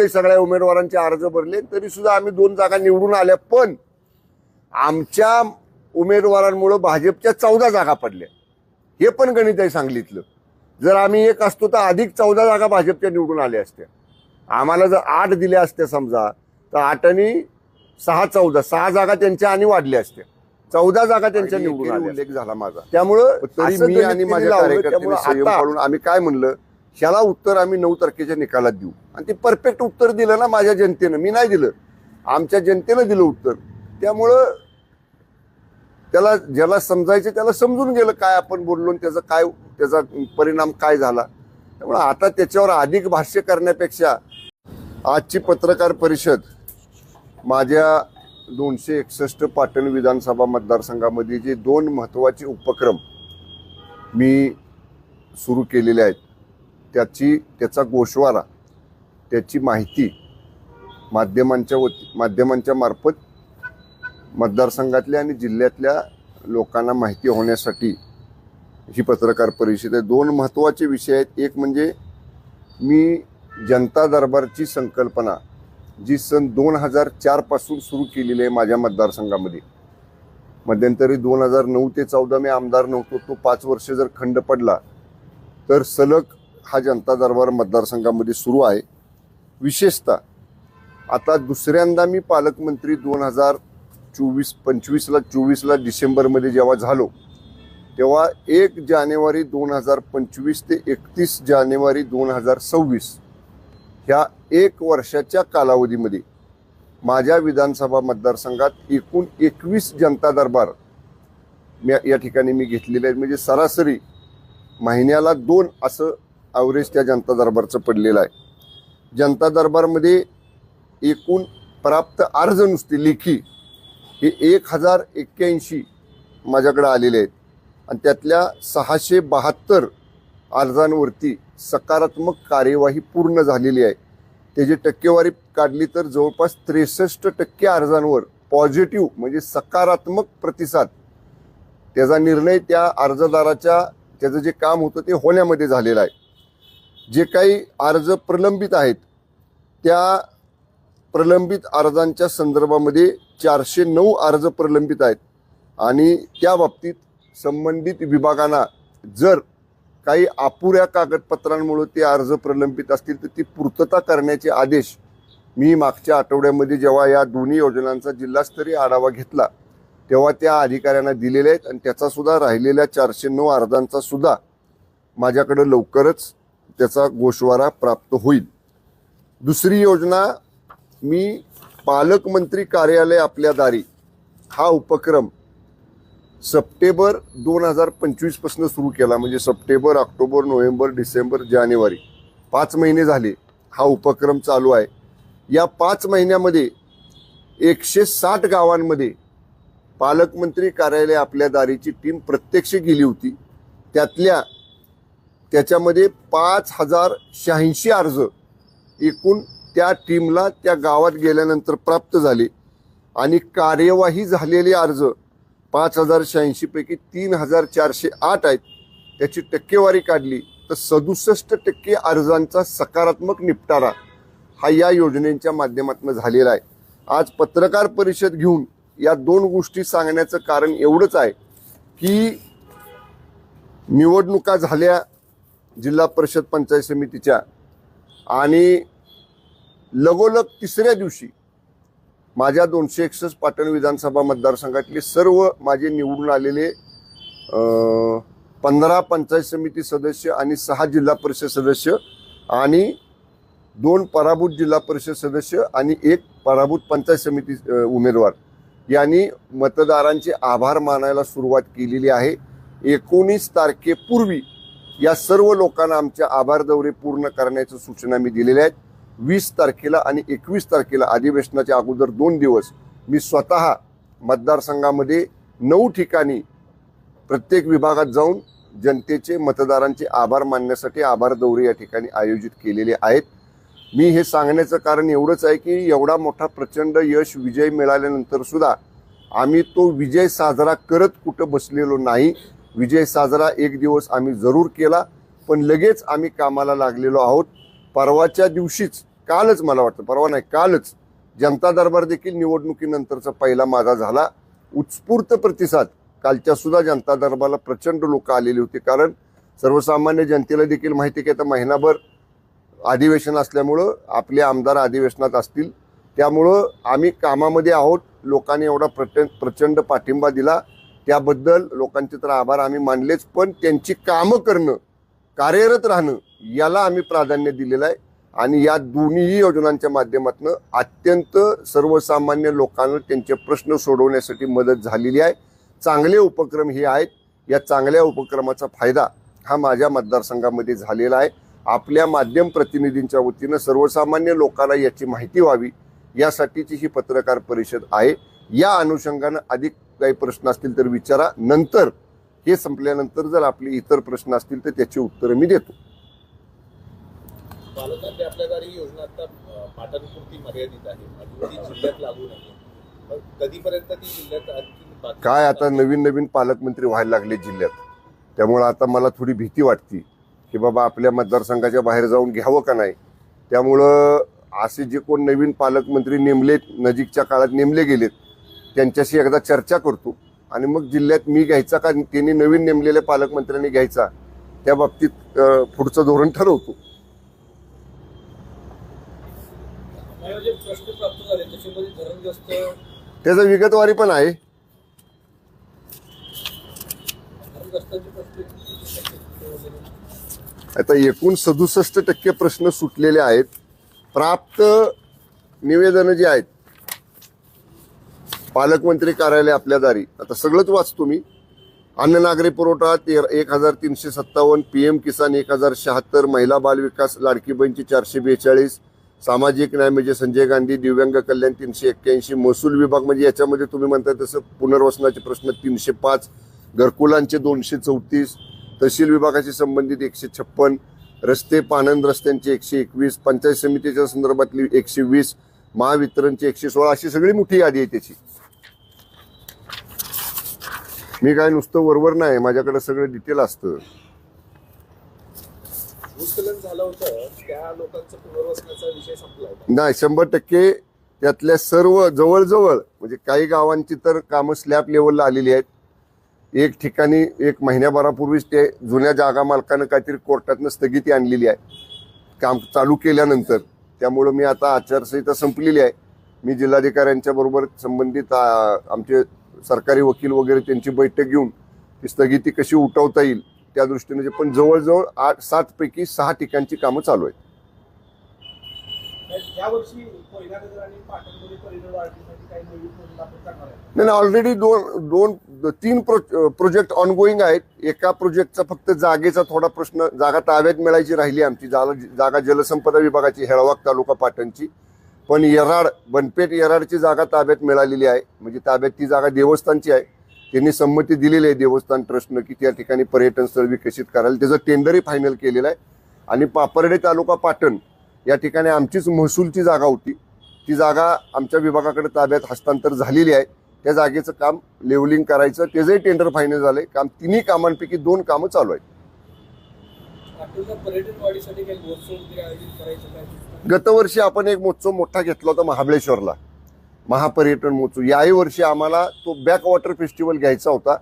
वेळोवेळी सगळ्या उमेदवारांचे अर्ज भरले तरी सुद्धा आम्ही दोन जागा निवडून आल्या पण आमच्या उमेदवारांमुळं भाजपच्या चौदा जागा पडल्या. हे पण गणित आहे सांगलीतलं जर आम्ही एक असतो तर अधिक चौदा जागा भाजपच्या निवडून आल्या असत्या. आम्हाला जर आठ दिल्या असत्या समजा तर आठ आणि सहा चौदा सहा जागा त्यांच्या आणि वाढल्या असत्या. चौदा जागा त्यांच्या निवडून उल्लेख झाला माझा. त्यामुळं मी आणि माझ्या आम्ही काय म्हणलं ह्याला उत्तर आम्ही नऊ तारखेच्या निकालात देऊ. आणि ते परफेक्ट उत्तर दिलं ना माझ्या जनतेनं. मी नाही दिलं. आमच्या जनतेनं दिलं उत्तर. त्यामुळं त्याला ज्याला समजायचं त्याला समजून गेलं काय आपण बोललो आणि त्याचा काय त्याचा परिणाम काय झाला. त्यामुळं आता त्याच्यावर अधिक भाष्य करण्यापेक्षा आजची पत्रकार परिषद माझ्या दोनशे एकसष्ट पाटण विधानसभा मतदारसंघामध्ये जे दोन महत्त्वाचे उपक्रम मी सुरू केलेले आहेत त्याची त्याचा गोषवारा त्याची माहिती माध्यमांच्या वती माध्यमांच्या मार्फत मतदारसंघातल्या आणि जिल्ह्यातल्या लोकांना माहिती होण्यासाठी ही पत्रकार परिषद आहे. दोन महत्त्वाचे विषय आहेत. एक म्हणजे मी जनता दरबारची संकल्पना जी सन दोन हजार चारपासून सुरू केलेली आहे माझ्या मतदारसंघामध्ये. मध्यंतरी दोन हजार नऊ ते चौदा मी आमदार नव्हतो. तो पाच वर्ष जर खंड पडला तर सलग हा जनता दरबार मतदारसंघामध्ये सुरू आहे. विशेषतः आता दुसऱ्यांदा मी पालकमंत्री दोन हजार चोवीस पंचवीसला चोवीसला डिसेंबरमध्ये जेव्हा झालो तेव्हा एक जानेवारी दोन हजार पंचवीस ते एकतीस जानेवारी दोन हजार सव्वीस ह्या एक वर्षाच्या कालावधीमध्ये माझ्या विधानसभा मतदारसंघात एकूण एकवीस जनता दरबार या ठिकाणी मी घेतलेले आहेत. म्हणजे सरासरी महिन्याला दोन असं ॲव्हरेज त्या जनता दरबारचं पडलेलं आहे. जनता दरबारमध्ये एकूण प्राप्त अर्ज नुसते लेखी हे एक हजार एक्क्याऐंशी माझ्याकडे आलेले आहेत. आणि त्यातल्या सहाशे बहात्तर अर्जांवरती सकारात्मक कार्यवाही पूर्ण झालेली आहे. त्याची टक्केवारी काढली तर जवळपास त्रेसष्ट टक्के अर्जांवर पॉझिटिव्ह म्हणजे सकारात्मक प्रतिसाद. त्याचा निर्णय त्या अर्जदाराच्या त्याचं जे काम होतं ते होण्यामध्ये झालेलं आहे. जे काही अर्ज प्रलंबित आहेत त्या प्रलंबित अर्जांच्या संदर्भामध्ये चारशे नऊ अर्ज प्रलंबित आहेत. आणि त्या बाबतीत संबंधित विभागांना जर काही अपुऱ्या कागदपत्रांमुळे ते अर्ज प्रलंबित असतील तर ती पूर्तता करण्याचे आदेश मी मागच्या आठवड्यामध्ये जेव्हा या दोन्ही योजनांचा जिल्हास्तरीय आढावा घेतला तेव्हा त्या अधिकाऱ्यांना दिलेल्या आहेत. आणि त्याचा सुद्धा राहिलेल्या चारशे नऊ अर्जांचा सुद्धा माझ्याकडे लवकरच त्याचा गोषवारा प्राप्त होईल. दुसरी योजना मी पालकमंत्री कार्यालय आपल्या दारी हा उपक्रम सप्टेंबर दोन हजार पंचवीसपासून सुरू केला. म्हणजे सप्टेंबर ऑक्टोबर नोव्हेंबर डिसेंबर जानेवारी. पाच महिने झाले. हा उपक्रम चालू आहे. या पाच महिन्यामध्ये एकशे साठ गावांमध्ये पालकमंत्री कार्यालय आपल्या दारीची टीम प्रत्यक्ष गेली होती. त्यातल्या त्याच्यामध्ये पाच हजार शहाऐंशी अर्ज एकूण त्या टीमला त्या गावात गेल्यानंतर प्राप्त झाले. आणि कार्यवाही झालेले अर्ज पाच हजार शहाऐंशीपैकी तीन हजार चारशे आठ आहेत. त्याची टक्केवारी काढली. तर सदुसष्ट टक्के अर्जांचा सकारात्मक निपटारा हा या योजनेच्या माध्यमातून झालेला आहे. आज पत्रकार परिषद घेऊन या दोन गोष्टी सांगण्याचं कारण एवढंच आहे की निवडणुका झाल्या जिल्हा परिषद पंचायत समितीच्या आणि लगोलग तिसऱ्या दिवशी माझ्या दोनशे एकसष्ट पाटण विधानसभा मतदारसंघातले सर्व माझे निवडून आलेले पंधरा पंचायत समिती सदस्य आणि सहा जिल्हा परिषद सदस्य आणि दोन पराभूत जिल्हा परिषद सदस्य आणि एक पराभूत पंचायत समिती उमेदवार. यांनी मतदारांचे आभार मानायला सुरुवात केलेली आहे. एकोणीस तारखेपूर्वी या सर्व लोकांना आमच्या आभार दौरे पूर्ण करण्याच्या सूचना मी दिलेल्या आहेत. वीस तारखेला आणि एकवीस तारखेला अधिवेशनाच्या अगोदर दोन दिवस मी स्वतः मतदारसंघामध्ये नऊ ठिकाणी प्रत्येक विभागात जाऊन जनतेचे मतदारांचे आभार मानण्यासाठी आभार दौरे या ठिकाणी आयोजित केलेले आहेत. मी हे सांगण्याचं कारण एवढंच आहे की एवढा मोठा प्रचंड यश विजय मिळाल्यानंतर सुद्धा आम्ही तो विजय साजरा करत कुठं बसलेलो नाही. विजय साजरा एक दिवस आम्ही जरूर केला पण लगेच आम्ही कामाला लागलेलो आहोत. परवाच्या दिवशीच कालच मला वाटतं परवा नाही कालच जनता दरबार देखील निवडणुकीनंतरचा पहिला माझा झाला. उत्स्फूर्त प्रतिसाद. कालच्या सुद्धा जनता दरबारला प्रचंड लोक आलेली होती कारण सर्वसामान्य जनतेला देखील माहिती आहे की आता महिनाभर अधिवेशन असल्यामुळं आपले आमदार अधिवेशनात असतील. त्यामुळं आम्ही कामामध्ये आहोत. लोकांनी एवढा प्रचंड प्रचंड पाठिंबा दिला. त्याबद्दल लोकांचे तर आभार आम्ही मानलेच पण त्यांची कामं करणं कार्यरत राहणं याला आम्ही प्राधान्य दिलेलं आहे. आणि या दोन्हीही योजनांच्या माध्यमातून अत्यंत सर्वसामान्य लोकांना त्यांचे प्रश्न सोडवण्यासाठी मदत झालेली आहे. चांगले उपक्रम हे आहेत. या चांगल्या उपक्रमाचा फायदा हा माझ्या मतदारसंघामध्ये झालेला आहे. आपल्या माध्यम प्रतिनिधींच्या वतीनं सर्वसामान्य लोकांना याची माहिती व्हावी यासाठीची ही पत्रकार परिषद आहे. या अनुषंगानं अधिक काही प्रश्न असतील तर विचारा. नंतर हे संपल्यानंतर जर आपले इतर प्रश्न असतील तर त्याची उत्तरं मी देतो. काय आता नवीन नवीन पालकमंत्री व्हायला लागले जिल्ह्यात? त्यामुळं आता मला थोडी भीती वाटते की बाबा आपल्या मतदारसंघाच्या बाहेर जाऊन घ्यावं का नाही? त्यामुळं असे जे कोण नवीन पालकमंत्री नेमलेत नजीकच्या काळात नेमले गेलेत त्यांच्याशी एकदा चर्चा करतो आणि मग जिल्ह्यात मी घ्यायचा का त्यांनी नवीन नेमलेल्या पालकमंत्र्यांनी घ्यायचा त्या बाबतीत पुढचं धोरण ठरवतो. त्याचं विगतवारी पण आहे. आता एकूण सदुसष्ट टक्के प्रश्न सुटलेले आहेत. प्राप्त निवेदनं जी आहेत पालकमंत्री कार्यालय आपल्या दारी. आता सगळंच वाचतो मी. अन्न नागरी पुरवठा तेर एक हजार तीनशे सत्तावन्न पी एम किसान एक हजार शहात्तर महिला बाल विकास लाडकी बहीणची चारशे बेचाळीस सामाजिक न्याय म्हणजे संजय गांधी दिव्यांग कल्याण तीनशे एक्क्याऐंशी महसूल विभाग म्हणजे याच्यामध्ये तुम्ही म्हणताय तसं पुनर्वसनाचे प्रश्न तीनशे पाच घरकुलांचे दोनशे चौतीस तहसील विभागाशी संबंधित एकशे छप्पन रस्ते पाणंद रस्त्यांचे एकशे एकवीस पंचायत समितीच्या संदर्भातली एकशे वीस महावितरणची एकशे सोळा अशी सगळी मोठी यादी आहे त्याची. मी काय नुसतं वरवर नाही माझ्याकडे सगळं डिटेल असतं. नाही शंभर टक्के त्यातल्या सर्व जवळजवळ म्हणजे काही गावांची तर कामं स्लॅब लेवलला आलेली आहेत. एक ठिकाणी एक महिन्याभरापूर्वीच ते जुन्या जागा मालकानं काहीतरी कोर्टातनं स्थगिती आणलेली आहे. काम चालू केल्यानंतर. त्यामुळं मी आता आचारसंहिता संपलेली आहे. मी जिल्हाधिकाऱ्यांच्या बरोबर संबंधित आमचे सरकारी वकील वगैरे त्यांची बैठक घेऊन ती स्थगिती कशी उठवता येईल त्या दृष्टीने जे- पण जवळजवळ आठ सात पैकी सहा ठिकाणची कामं चालू आहेत. नाही नाही ऑलरेडी दोन दोन तीन प्रो प्रोजेक्ट ऑनगोईंग आहेत. एका प्रोजेक्टचा फक्त जागेचा थोडा प्रश्न जागा ताब्यात मिळायची राहिली आमची जागा जागा जलसंपदा विभागाची हेळवाक तालुका पाटणची. पण येराड बनपेट येराडची जागा ताब्यात मिळालेली आहे. म्हणजे ताब्यात ती जागा देवस्थानची आहे. त्यांनी संमती दिलेली आहे देवस्थान ट्रस्टनं की त्या ठिकाणी पर्यटन स्थळ विकसित करायला. त्याचं टेंडरही फायनल केलेलं आहे. आणि पापर्डे तालुका पाटण या ठिकाणी आमचीच महसूलची जागा होती. ती जागा आमच्या विभागाकडे ताब्यात हस्तांतर झालेली आहे. त्या जागेचं काम लेवलिंग करायचं. त्याचंही टेंडर फायनल झालंय. काम तिन्ही कामांपैकी दोन कामं चालू आहेत. पर्यटन वाढीसाठी काही महोत्सव आयोजित करायचं गतवर्षी आपण एक महोत्सव मोठा घेतला होता महाबळेश्वरला. महापर्यटन महोत्सव. याही वर्षी आम्हाला तो बॅक वॉटर फेस्टिवल घ्यायचा होता.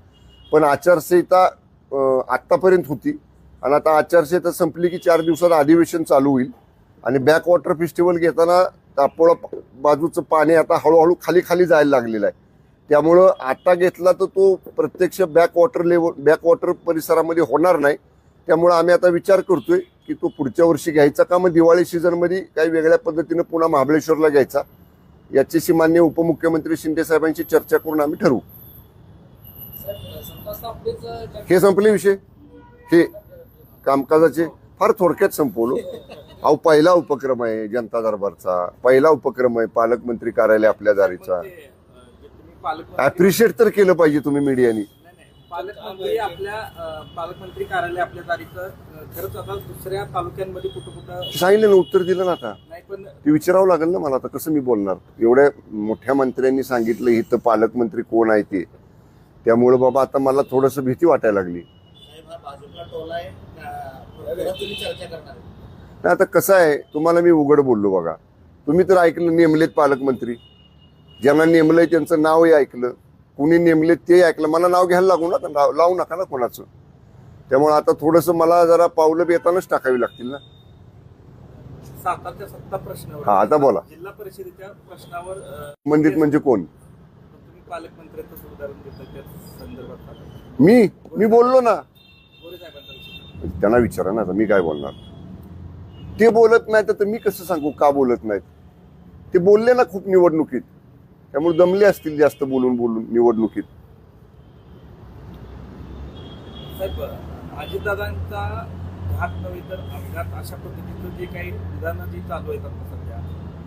पण आचारसंहिता आत्तापर्यंत होती. आणि आता आचारसंहिता संपली की चार दिवसात अधिवेशन चालू होईल. आणि बॅक वॉटर फेस्टिवल घेताना तापोळा बाजूचं पाणी आता हळूहळू खाली खाली जायला लागलेलं आहे. त्यामुळं आता घेतला तर तो प्रत्यक्ष back water level back water परिसरामध्ये होणार नाही. त्यामुळं आम्ही आता विचार करतोय की तो पुढच्या वर्षी घ्यायचा का? मग दिवाळी सीझनमध्ये काही वेगळ्या पद्धतीनं पुन्हा महाबळेश्वरला घ्यायचा. याच्याशी मान्य उपमुख्यमंत्री शिंदे साहेबांशी चर्चा करून आम्ही ठरवू. हे संपले विषय? हे कामकाजाचे फार थोडक्यात संपवलो. अहो पहिला उपक्रम आहे जनता दरबारचा. पहिला उपक्रम आहे पालकमंत्री कार्यालय आपल्या दारीचा. पालकमंत्री अप्रिशिएट तर केलं पाहिजे तुम्ही मीडियानी. पालकमंत्री आपल्या पालकमंत्री कार्यालय आपल्या तारीख खरंच आता दुसऱ्या तालुक्यांमध्ये कुठं कुठं सांगितलं ना उत्तर दिलं ना आता? नाही पण ते विचारावं लागेल ना मला आता कसं मी बोलणार? एवढ्या मोठ्या मंत्र्यांनी सांगितलं इथं पालकमंत्री कोण आहे ते. त्यामुळं बाबा आता मला थोडंसं भीती वाटायला लागली. साहेब हा भाजपला टोला आहे. का- परत तुम्ही चर्चा करणार आहे? आता कसं आहे तुम्हाला मी उघड बोललो बघा. तुम्ही तर ऐकलं नेमलेत पालकमंत्री. ज्यांना नेमलंय त्यांचं नावही ऐकलं. कुणी नेमलेत ते ऐकलं. मला नाव घ्यायला लागू नका नाव- लावू नका ना कोणाचं. त्यामुळे आता थोडंसं मला जरा पावलं बेतानच टाकावी लागतील ना. सत्ता प्रश्नावर. हा, आता बोला. जिल्हा परिषदेच्या प्रश्नावर अं, मंदित म्हणजे कोण? तुम्ही पालकमंत्र्यांचं उदाहरण देता त्या संदर्भात. मी? मी बोललो ना. गोरे साहेबांचा विषय. त्यांना विचारा ना आता मी काय बोलणार? ते बोलत नाहीत तर मी कसं सांगू? का बोलत नाहीत? ते बोलले ना खूप निवडणुकीत. त्यामुळे दमले असतील जास्त बोलून बोलून निवडणुकीत. साहेब अजितदादांचा घात नव्हे तर अपघात अशा पद्धतीचं जे काही विधानं जी चालू आहेत आता सध्या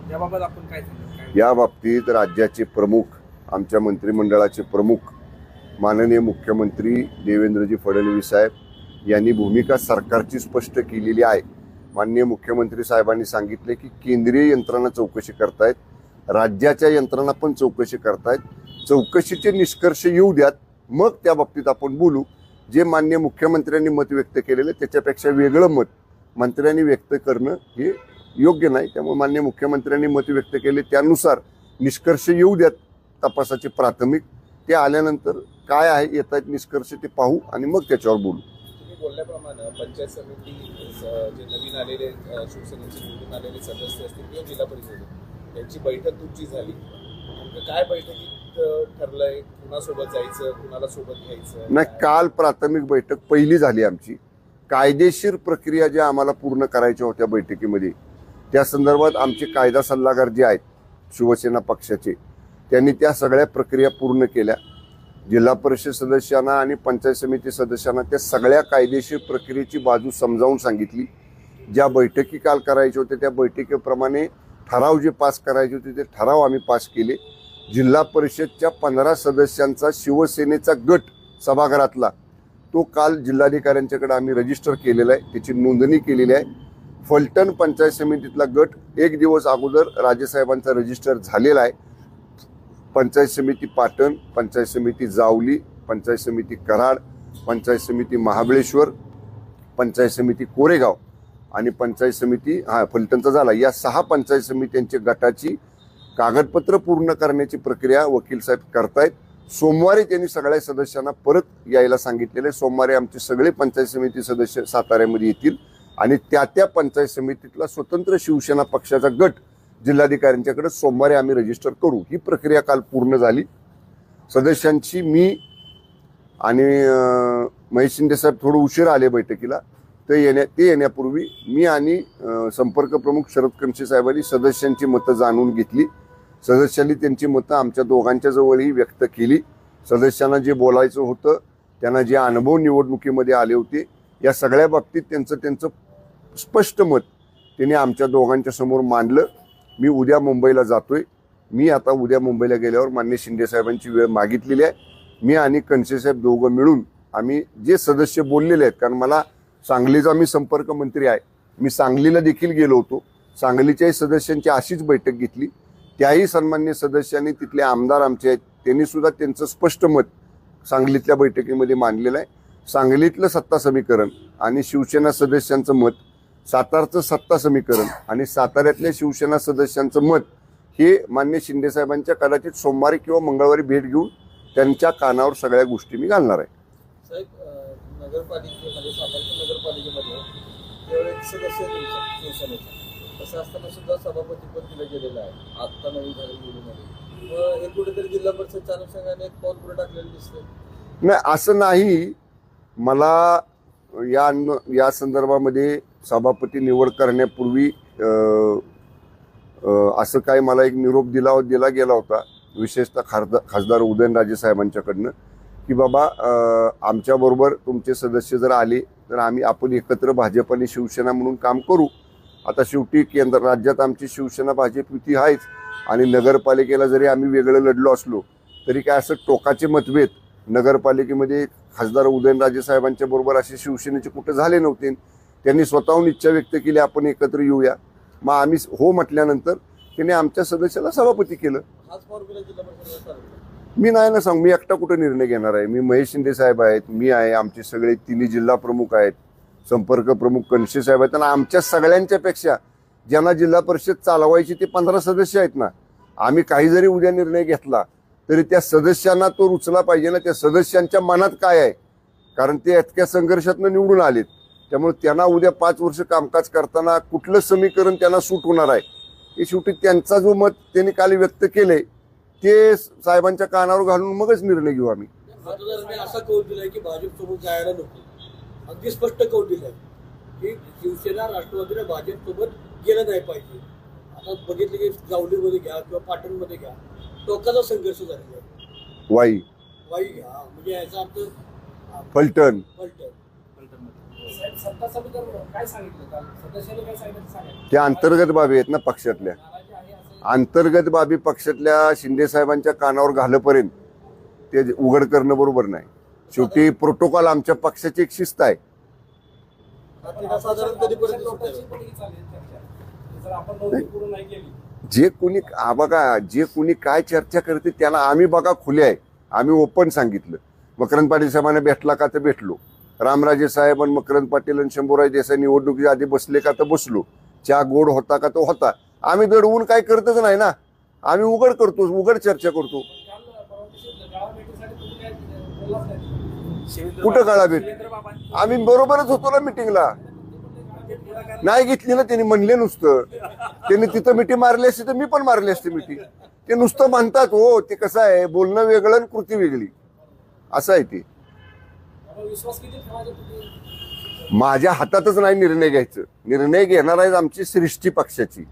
त्याबाबत आपण काय सांगाल? काय या बाबतीत राज्याचे प्रमुख आमच्या मंत्रिमंडळाचे प्रमुख माननीय मुख्यमंत्री देवेंद्रजी फडणवीस साहेब यांनी भूमिका सरकारची स्पष्ट केलेली आहे. माननीय मुख्यमंत्री साहेबांनी सांगितले की केंद्रीय यंत्रणा चौकशी करतायत. राज्याच्या यंत्रणा पण चौकशी करतायत. चौकशीचे निष्कर्ष येऊ द्यात. मग त्या बाबतीत आपण बोलू. जे मान्य मुख्यमंत्र्यांनी मत व्यक्त केलेलं त्याच्यापेक्षा वेगळं मत मंत्र्यांनी व्यक्त करणं हे योग्य नाही. त्यामुळे मान्य मुख्यमंत्र्यांनी मत व्यक्त केले त्यानुसार निष्कर्ष येऊ द्यात तपासाचे प्राथमिक. ते आल्यानंतर काय आहे येत आहेत निष्कर्ष ते पाहू आणि मग त्याच्यावर बोलू. बोलल्याप्रमाणे पंचायत समिती जे नवीन आलेले शिवसेनेचे निवडून आलेले सदस्य असतील किंवा जिल्हा परिषद त्यांची बैठक तुमची झाली. काय बैठकीत ठरलंय? कुणासोबत जायचं? कुणाला सोबत घ्यायचं? नाही काल प्राथमिक बैठक पहिली झाली आमची. कायदेशीर प्रक्रिया ज्या आम्हाला पूर्ण करायच्या होत्या बैठकीमध्ये त्या संदर्भात आमचे कायदा सल्लागार जे आहेत शिवसेना पक्षाचे त्यांनी त्या सगळ्या प्रक्रिया पूर्ण केल्या. जिल्हा परिषद सदस्यांना आणि पंचायत समिती सदस्यांना त्या सगळ्या कायदेशीर प्रक्रियेची बाजू समजावून सांगितली. ज्या बैठकी काल करायच्या होत्या त्या बैठकीप्रमाणे ठराव जे पास करायचे होते ते ठराव आम्ही पास केले. जिल्हा परिषदच्या पंधरा सदस्यांचा शिवसेनेचा गट सभागृहातला तो काल जिल्हाधिकाऱ्यांच्याकडे आम्ही रजिस्टर केलेला आहे. त्याची नोंदणी केलेली आहे. फलटण पंचायत समितीतला गट एक दिवस अगोदर राजेसाहेबांचा रजिस्टर झालेला आहे. पंचायत समिती पाटण पंचायत समिती जावली पंचायत समिती कराड पंचायत समिती महाबळेश्वर पंचायत समिती कोरेगाव. आणि पंचायत समिती हा फलटणचा झाला. या सहा पंचायत समित्यांच्या गटाची कागदपत्र पूर्ण करण्याची प्रक्रिया वकील साहेब करतायत. सोमवारी त्यांनी सगळ्या सदस्यांना परत यायला सांगितलेले सोमवारी आमचे सगळे पंचायत समिती सदस्य साताऱ्यामध्ये येतील आणि त्या त्या पंचायत समितीतला स्वतंत्र शिवसेना पक्षाचा गट जिल्हाधिकाऱ्यांच्याकडे सोमवारी आम्ही रजिस्टर करू. ही प्रक्रिया काल पूर्ण झाली. सदस्यांची मी आणि महेश शिंदे साहेब थोडं उशीर आले बैठकीला. ते येण्या ते येण्यापूर्वी मी आणि संपर्क प्रमुख शरद कंशे साहेबांनी सदस्यांची मतं जाणून घेतली. सदस्यांनी त्यांची मतं आमच्या दोघांच्या जवळही व्यक्त केली. सदस्यांना जे बोलायचं होतं त्यांना जे अनुभव निवडणुकीमध्ये आले होते या सगळ्या बाबतीत त्यांचं त्यांचं स्पष्ट मत त्यांनी आमच्या दोघांच्या समोर मांडलं. मी उद्या मुंबईला जातोय. मी आता उद्या मुंबईला गेल्यावर मान्य शिंदे साहेबांची वेळ मागितलेली आहे. मी आणि कणसे साहेब दोघं मिळून आम्ही जे सदस्य बोललेले आहेत कारण मला सांगलीचा मी संपर्क मंत्री आहे. मी सांगलीला देखील गेलो होतो. सांगलीच्याही सदस्यांची अशीच बैठक घेतली. त्याही सन्मान्य सदस्यांनी तिथले आमदार आमचे आहेत. त्यांनी सुद्धा त्यांचं स्पष्ट मत सांगलीतल्या बैठकीमध्ये मांडलेलं आहे. सांगलीतलं सत्ता समीकरण आणि शिवसेना सदस्यांचं मत सातारचं सत्ता समीकरण आणि साताऱ्यातल्या शिवसेना सदस्यांचं मत हे मान्य शिंदेसाहेबांच्या कदाचित सोमवारी किंवा मंगळवारी भेट घेऊन त्यांच्या कानावर सगळ्या गोष्टी मी घालणार आहे. साहेब नगरपालिकेमध्ये सातारच्या नगरपालिकेमध्ये केवळ एक सदस्य शिवसेनेचा तसं असताना सुद्धा सभापतीपद दिलं गेलेलं आहे. आत्ता नवी झाली निवडूनमध्ये मग हे कुठेतरी जिल्हा परिषदच्या अनुषंगाने एक पाऊल पुढे टाकलेलं दिसतंय. नाही असं नाही. मला या या संदर्भामध्ये सभापती निवड करण्यापूर्वी असं काय मला एक निरोप दिला दिला गेला होता. विशेषतः खासदार खासदार उदयनराजे साहेबांच्याकडनं. की बाबा आमच्याबरोबर तुमचे सदस्य जर आले तर आम्ही आपण एकत्र भाजप आणि शिवसेना म्हणून काम करू. आता शेवटी केंद्र राज्यात आमची शिवसेना भाजप युती आहेच. आणि नगरपालिकेला जरी आम्ही वेगळं लढलो असलो तरी काय असं टोकाचे मतभेद? नगरपालिकेमध्ये खासदार उदयनराजे साहेबांच्या बरोबर असे शिवसेनेचे कुठे झाले नव्हते. त्यांनी स्वतःहून इच्छा व्यक्त केली आपण एकत्र येऊया. मग आम्ही हो म्हटल्यानंतर त्याने आमच्या सदस्याला सभापती केलं. मी नाही ना सांग मी एकटा कुठं निर्णय घेणार आहे? मी महेश शिंदे साहेब आहेत मी आहे आमचे सगळे तिन्ही जिल्हा प्रमुख आहेत संपर्क प्रमुख कणशे साहेब आहेत. आणि आमच्या सगळ्यांच्या पेक्षा ज्यांना जिल्हा परिषद चालवायची ते पंधरा सदस्य आहेत ना. आम्ही काही जरी उद्या निर्णय घेतला तरी त्या सदस्यांना तो रुचला पाहिजे ना. त्या सदस्यांच्या मनात काय आहे? कारण ते इतक्या संघर्षातनं निवडून आलेत. त्यामुळे त्यांना उद्या पाच वर्ष कामकाज करताना कुठलं समीकरण त्यांना सूट होणार आहे? हे शेवटी त्यांचा जो मत त्यांनी काल व्यक्त केले ते साहेबांच्या कानावर घालून मगच निर्णय घेऊ आम्ही. असा कौल दिलाय की भाजपसोबत जायला नको. अगदी स्पष्ट कौल दिलाय की शिवसेना राष्ट्रवादीने भाजपसोबत गेलं नाही पाहिजे. आता बघितलं की जावलीमध्ये घ्या किंवा पाटणमध्ये घ्या. टोकाचा संघर्ष झालेला आहे. वाई. वाई घ्या. म्हणजे याचा अर्थ फलटण सांगा त्या अंतर्गत बाबी आहेत ना पक्षातल्या. अंतर्गत बाबी पक्षातल्या शिंदे साहेबांच्या कानावर घालपर्यंत ते उघड करणं बरोबर नाही. शेवटी प्रोटोकॉल आमच्या पक्षाची एक शिस्त आहे. जे कोणी बघा जे कोणी काय चर्चा करते त्याला आम्ही बघा खुले आहे. आम्ही ओपन सांगितलं. मकरंद पाटील साहेबांना भेटला का तर भेटलो. रामराजे साहेब आणि मकरंद पाटील आणि शंभूराज देसाई निवडणुकीच्या आधी बसले का तर बसलो. चहा गोड होता का तो होता. आम्ही दडवून काय करतच नाही ना. आम्ही उघड करतो उघड चर्चा करतो. कुठं काळा भेट? आम्ही बरोबरच होतो ना मिटिंगला नाही घेतली ना त्यांनी म्हणले नुसतं. त्यांनी तिथं मिठी मारली असती तर मी पण मारली असते मिठी. ते नुसतं म्हणतात हो ते कसं आहे? बोलणं वेगळं आणि कृती वेगळी. असं आहे ते. माझ्या हातातच नाही निर्णय घ्यायचं. निर्णय घेणार आहे आमची सृष्टी पक्षाची.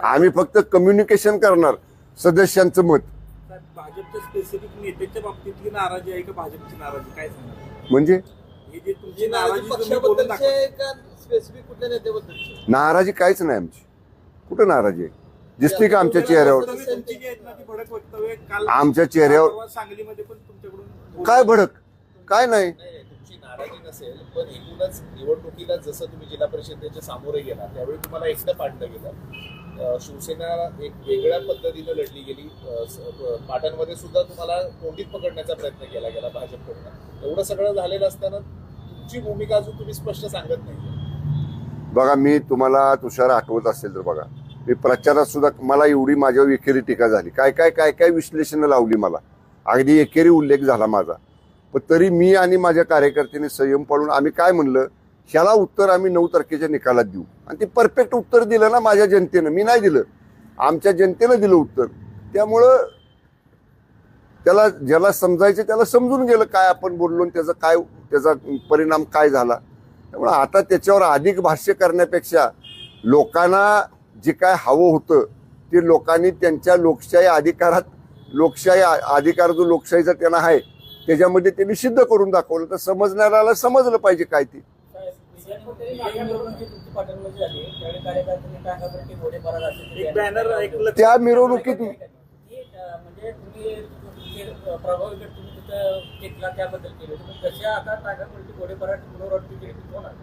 आम्ही फक्त कम्युनिकेशन करणार सदस्यांचं मत. भाजपच्या स्पेसिफिक नेत्याच्या बाबतीतली नाराजी आहे का भाजपची नाराजी? काय सांगा? म्हणजे? ही जी तुमची जी नाराजी काहीच नाही आमची. कुठं नाराजी आहे? दिसते का आमच्या चेहऱ्यावर? आमच्या चेहऱ्यावर सांगलीमध्ये पण तुमच्याकडून काय भडक? काय नाही. नाराजी नसेल पण एकूणच निवडणुकीला जसं तुम्ही जिल्हा परिषदेच्या सामोरे गेला त्यावेळी तुम्हाला एकटं पाडलं गेलं. शिवसेना एक वेगळ्या पद्धतीनं लढली गेली. अं, पाटणमध्ये सुद्धा तुम्हाला कोंडीत पकडण्याचा प्रयत्न केला गेला भाजपकडून. एवढं सगळं झालेलं असताना तुमची भूमिका अजून तुम्ही स्पष्ट सांगत नाही बघा मी तुम्हाला तुषार आठवत असेल तर बघा मी प्रचारात सुद्धा मला एवढी माझ्यावर एकेरी टीका झाली. काय काय काय काय विश्लेषणं लावली मला? अगदी एकेरी उल्लेख झाला माझा. पण तरी मी आणि माझ्या कार्यकर्त्यांनी संयम पाळून आम्ही काय म्हणलं? ह्याला उत्तर आम्ही नऊ तारखेच्या निकालात देऊ. आणि ते परफेक्ट उत्तर दिलं ना माझ्या जनतेनं. मी नाही दिलं. आमच्या जनतेनं दिलं उत्तर. त्यामुळं त्याला ज्याला समजायचं त्याला समजून गेलं काय आपण बोललो आणि त्याचा काय त्याचा परिणाम काय झाला. त्यामुळं आता त्याच्यावर अधिक भाष्य करण्यापेक्षा लोकांना जे काय हवं होतं ते लोकांनी त्यांच्या लोकशाही अधिकारात लोकशाही आ- अधिकार जो लोकशाहीचा त्यांना आहे त्याच्यामध्ये त्यांनी सिद्ध करून दाखवलं. तर समजणाऱ्याला समजलं पाहिजे काय ते. त्या मिरवणुकीत म्हणजे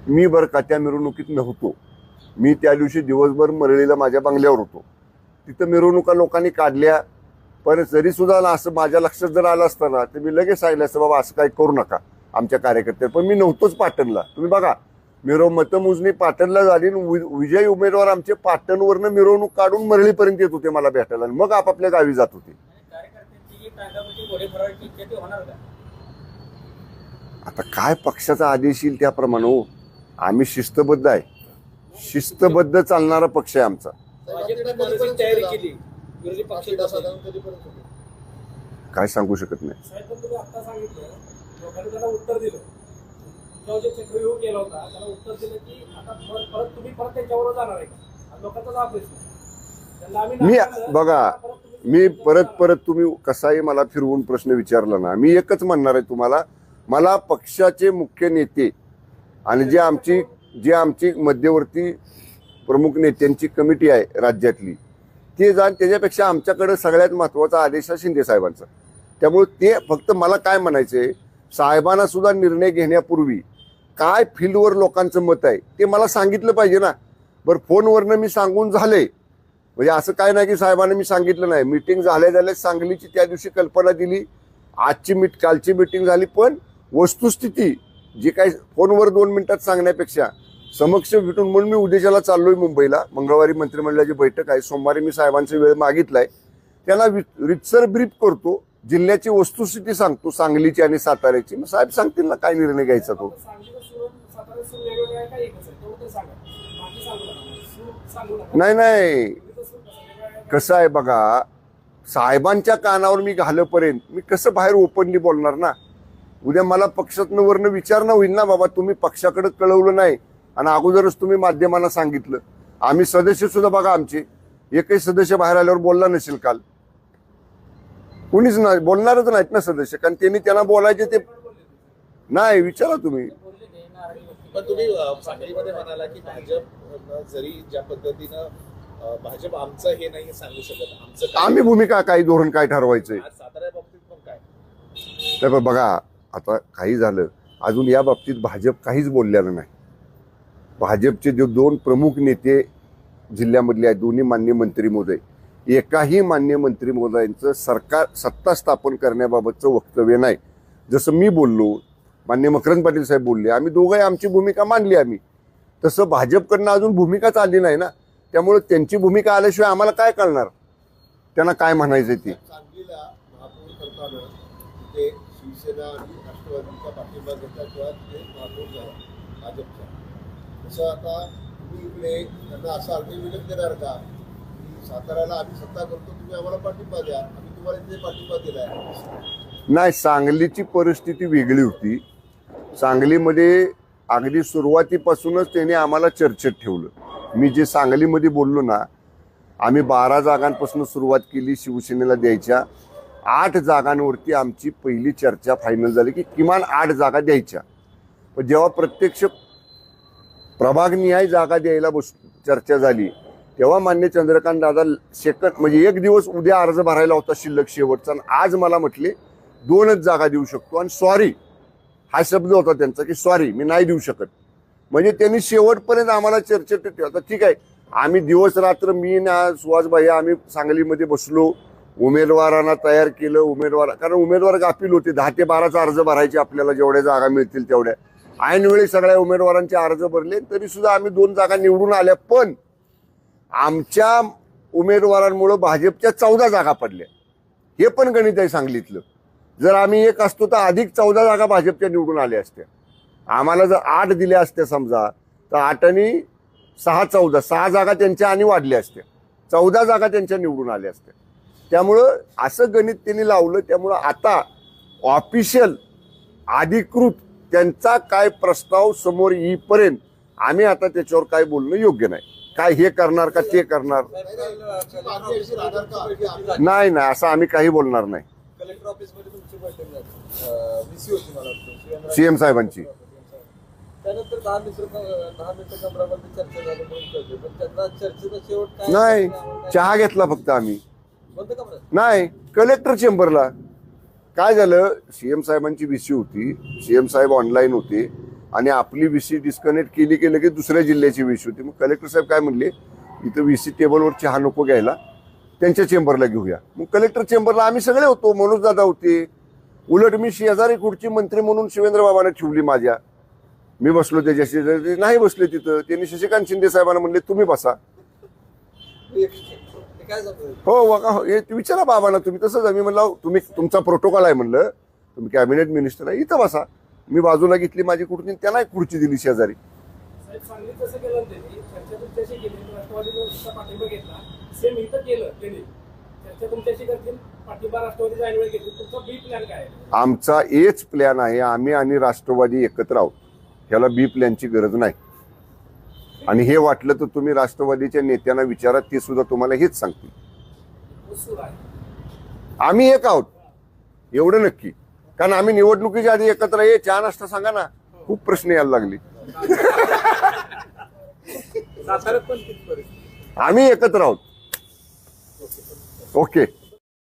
मी बरं का त्या मिरवणुकीत नव्हतो. मी त्या दिवशी दिवसभर मरळीला माझ्या बंगल्यावर होतो. तिथं मिरवणुका लोकांनी काढल्या. पण जरी सुद्धा ना असं माझ्या लक्षात जर आलं असतं ना तर मी लगेच सांगितलं असतं बाबा असं काही करू नका आमच्या कार्यकर्त्या पण मी नव्हतोच पाटणला तुम्ही बघा मिरव मतमोजणी पाटणला झाली आणि वि- विजयी उमेदवार आमचे पाटणवरनं मिरवणूक काढून मरळीपर्यंत येत होते मला भेटायला आणि मग आपापल्या गावी जात होते. आता काय पक्षाचा आदेश येईल त्याप्रमाणे हो? आम्ही शिस्तबद्ध आहे. शिस्तबद्ध चालणारा पक्ष आहे आमचा. काय सांगू शकत नाही. जे चक्रव्यूह केला होता त्याला उत्तर दिलं की आता परत तुम्ही परत त्यांच्याबरोबर जाणार आहे का लोकांचा हा प्रश्न मी बघा मी परत. परत तुम्ही कसाही मला फिरवून प्रश्न विचारला ना मी एकच म्हणणार आहे तुम्हाला मला पक्षाचे मुख्य नेते आणि जे आमची जे आमची मध्यवर्ती प्रमुख नेत्यांची कमिटी आहे राज्यातली ते जाण त्याच्यापेक्षा आमच्याकडे सगळ्यात महत्त्वाचा आदेश आहे शिंदे साहेबांचा त्यामुळे ते फक्त मला काय म्हणायचंय साहेबांना सुद्धा निर्णय घेण्यापूर्वी काय फील्डवर लोकांचं मत आहे ते मला सांगितलं पाहिजे ना. बरं फोनवरनं मी सांगून झाले. म्हणजे असं काय नाही की साहेबांनी मी सांगितलं नाही. मीटिंग झाल्या झाल्या सांगलीची त्या दिवशी कल्पना दिली. आजची मीट कालची मीटिंग झाली पण वस्तुस्थिती जी काही फोनवर दोन मिनिटात सांगण्यापेक्षा समक्ष भेटून म्हणून मी उद्याच्याला चाललोय मुंबईला. मंगळवारी मंत्रिमंडळाची बैठक आहे. सोमवारी मी साहेबांचा वेळ मागितलाय. त्यांना रितसर ब्रीफ करतो. जिल्ह्याची वस्तुस्थिती सांगतो सांगलीची आणि साताऱ्याची. मग साहेब सांगतील ना काय निर्णय घ्यायचा तो? नाही नाही? कसं आहे बघा साहेबांच्या कानावर मी घालपर्यंत मी कसं बाहेर ओपनली बोलणार ना? उद्या मला पक्षातनं वरनं विचारणं होईल ना बाबा तुम्ही पक्षाकडे कळवलं नाही. आणि अगोदरच तुम्ही माध्यमांना सांगितलं. आम्ही सदस्य सुद्धा बघा आमचे. एकही सदस्य बाहेर आल्यावर बोलला नसेल काल. कुणीच नाही बोलणारच नाहीत ना सदस्य कारण त्यांनी त्यांना बोलायचे ते नाही विचारा तुम्ही बोलले ते नाराजी व्यक्त पण तुम्ही सांगलीमध्ये म्हणाला की भाजप जरी ज्या पद्धतीनं भाजप आमचं हे नाही सांगू शकत आमचं काय? आम्ही भूमिका काही धोरण काय ठरवायचंय? साताऱ्या बाबतीत पण काय? तर बघा आता काही झालं अजून या बाबतीत भाजप काहीच बोललेलं नाही. भाजपचे जे दोन प्रमुख नेते जिल्ह्यामधले आहेत दोन्ही मान्य मंत्री महोदय एकाही मान्य मंत्री महोदयांचं सरकार सत्ता स्थापन करण्याबाबतचं वक्तव्य नाही. जसं मी बोललो मान्य मकरंद पाटील साहेब बोलले आम्ही दोघंही आमची भूमिका मांडली आम्ही. तसं भाजपकडनं अजून भूमिकाच आली नाही ना. त्यामुळे त्यांची भूमिका आल्याशिवाय आम्हाला काय कळणार? त्यांना काय म्हणायचं ते? नाही सांगलीची परिस्थिती वेगळी होती. सांगलीमध्ये अगदी सुरुवातीपासूनच त्याने आम्हाला चर्चेत ठेवलं. मी जे सांगलीमध्ये बोललो ना आम्ही बारा जागांपासून सुरुवात केली शिवसेनेला द्यायच्या. आठ जागांवरती आमची पहिली चर्चा फायनल झाली की किमान आठ जागा द्यायच्या. पण जेव्हा प्रत्यक्ष प्रभागनिहाय जागा द्यायला बस चर्चा झाली तेव्हा मान्य चंद्रकांत दादा सेकंड म्हणजे एक दिवस उद्या अर्ज भरायला होता शिल्लक शेवटचा आणि आज मला म्हटले दोनच जागा देऊ शकतो. आणि सॉरी हा शब्द होता त्यांचा की सॉरी मी नाही देऊ शकत. म्हणजे त्यांनी शेवटपर्यंत आम्हाला चर्चेत ठेवता आता ठीक आहे आम्ही दिवस रात्र मी ना सुहासभाई आम्ही सांगलीमध्ये बसलो. उमेदवारांना तयार केलं उमेदवार कारण उमेदवार गाफील होते. दहा ते बाराचा अर्ज भरायचे आपल्याला जेवढ्या जागा मिळतील तेवढ्या. ऐनवेळी सगळ्या उमेदवारांचे अर्ज भरले तरी सुद्धा आम्ही दोन जागा निवडून आल्या पण आमच्या उमेदवारांमुळं भाजपच्या चौदा जागा पडल्या. हे पण गणित आहे सांगलीतलं. जर आम्ही एक असतो तर अधिक चौदा जागा भाजपच्या निवडून आल्या असत्या. आम्हाला जर आठ दिल्या असत्या समजा तर आठ आणि सहा चौदा सहा जागा त्यांच्या आणि वाढल्या असत्या. चौदा जागा त्यांच्या निवडून आल्या असत्या. त्यामुळं असं गणित त्यांनी लावलं त्यामुळं आता ऑफिशियल अधिकृत त्यांचा काय प्रस्ताव समोर येईपर्यंत आम्ही आता त्याच्यावर काय बोलणं योग्य नाही. काय हे करणार का ते करणार? नाही नाही असं आम्ही काही बोलणार नाही. कलेक्टर ऑफिसमध्ये तुमची बैठक झाली. व्हीसी होती मला वाटतं. CM साहेबांची. त्यानंतर दहा मिनिट दहा मिनिटं कमरामध्ये चर्चा झाली म्हणून कळते पण त्यांना चर्चेचा शेवट काय नाही चहा घेतला फक्त आम्ही. बंद नाही कलेक्टर चेंबरला. काय झालं सीएम साहेबांची विसी होती. सीएम साहेब ऑनलाईन होते. आणि आपली विसी डिस्कनेक्ट केली की लगेच दुसऱ्या जिल्ह्याची विसी होती. मग कलेक्टर साहेब काय म्हणले इथं विसी टेबलवर चहा नको घ्यायला. त्यांच्या चेंबरला घेऊया. मग कलेक्टर चेंबरला आम्ही सगळे होतो. मनोज दादा होते. उलट मी शेजारी खुर्ची मंत्री म्हणून शिवेंद्र बाबाने ठेवली माझ्या. मी बसलो त्याच्या शेजारी ते नाही बसले तिथं. त्यांनी शशिकांत शिंदे साहेबांना म्हणले तुम्ही बसा. हो बघा हो, हे विचारा बाबांना तुम्ही तसंच आहे. मी म्हणलं तुम्ही तुमचा प्रोटोकॉल आहे म्हणलं. तुम्ही कॅबिनेट मिनिस्टर आहे. इथं बसा. मी बाजूला घेतली माझी कुठची त्यांना एक खुर्ची दिली शेजारी. सेम इथं केलं त्यांनी चर्चा तुमच्याशी करतील. पाठिंबा राष्ट्रवादीचा ऐनवेळ घेतील. तुमचा बी प्लॅन काय आहे? आमचा एच प्लॅन आहे आम्ही आणि राष्ट्रवादी एकत्र आहोत. ह्याला बी प्लॅनची गरज नाही. आणि हे वाटलं तर तुम्ही राष्ट्रवादीच्या नेत्यांना विचारा ते सुद्धा तुम्हाला हेच सांगतील. आहे. आम्ही एक आहोत. एवढं नक्की. कारण आम्ही निवडणुकीच्या आधी एकत्र ये चहा नाश्ता सांगा ना. खूप प्रश्न यायला लागले. साताऱ्यात पण तीच परिस्थिती. आम्ही एकत्र आहोत. Ok.